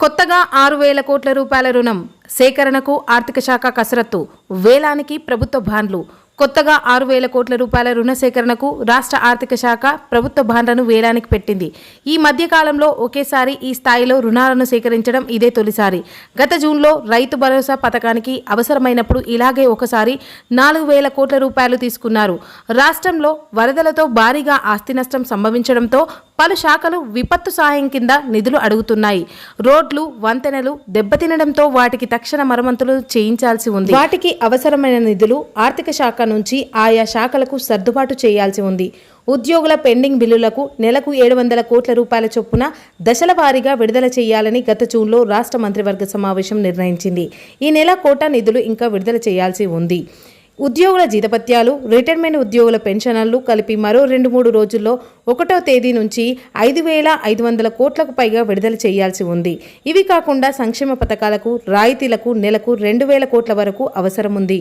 కొత్తగా ఆరు వేల కోట్ల రూపాయల రుణం సేకరణకు ఆర్థిక శాఖ కసరత్తు. వేలానికి ప్రభుత్వ బాండ్లు. కొత్తగా ఆరు వేల కోట్ల రూపాయల రుణ సేకరణకు రాష్ట్ర ఆర్థిక శాఖ ప్రభుత్వ బాండ్లను వేలానికి పెట్టింది. ఈ మధ్యకాలంలో ఒకేసారి ఈ స్థాయిలో రుణాలను సేకరించడం ఇదే తొలిసారి. గత జూన్లో రైతు భరోసా పథకానికి అవసరమైనప్పుడు ఇలాగే ఒకసారి నాలుగు వేల కోట్ల రూపాయలు తీసుకున్నారు. రాష్ట్రంలో వరదలతో భారీగా ఆస్తి నష్టం సంభవించడంతో పలు శాఖలు విపత్తు సాయం కింద నిధులు అడుగుతున్నాయి. రోడ్లు వంతెనలు దెబ్బతినడంతో వాటికి తక్షణ మరమ్మతులు చేయించాల్సి ఉంది. వాటికి అవసరమైన నిధులు ఆర్థిక శాఖ నుంచి ఆయా శాఖలకు సర్దుబాటు చేయాల్సి ఉంది. ఉద్యోగుల పెండింగ్ బిల్లులకు నెలకు ఏడు వందల కోట్ల రూపాయల చొప్పున దశల వారీగా విడుదల చేయాలని గత జూన్లో రాష్ట్ర మంత్రివర్గ సమావేశం నిర్ణయించింది. ఈ నెల కోటా నిధులు ఇంకా విడుదల చేయాల్సి ఉంది. ఉద్యోగుల జీతపత్యాలు రిటైర్మెంట్ ఉద్యోగుల పెన్షన్లు కలిపి మరో రెండు మూడు రోజుల్లో ఒకటో తేదీ నుంచి ఐదు వేల ఐదు వందల కోట్లకు పైగా విడుదల చేయాల్సి ఉంది. ఇవి కాకుండా సంక్షేమ పథకాలకు రాయితీలకు నెలకు రెండు వేల కోట్ల వరకు అవసరం ఉంది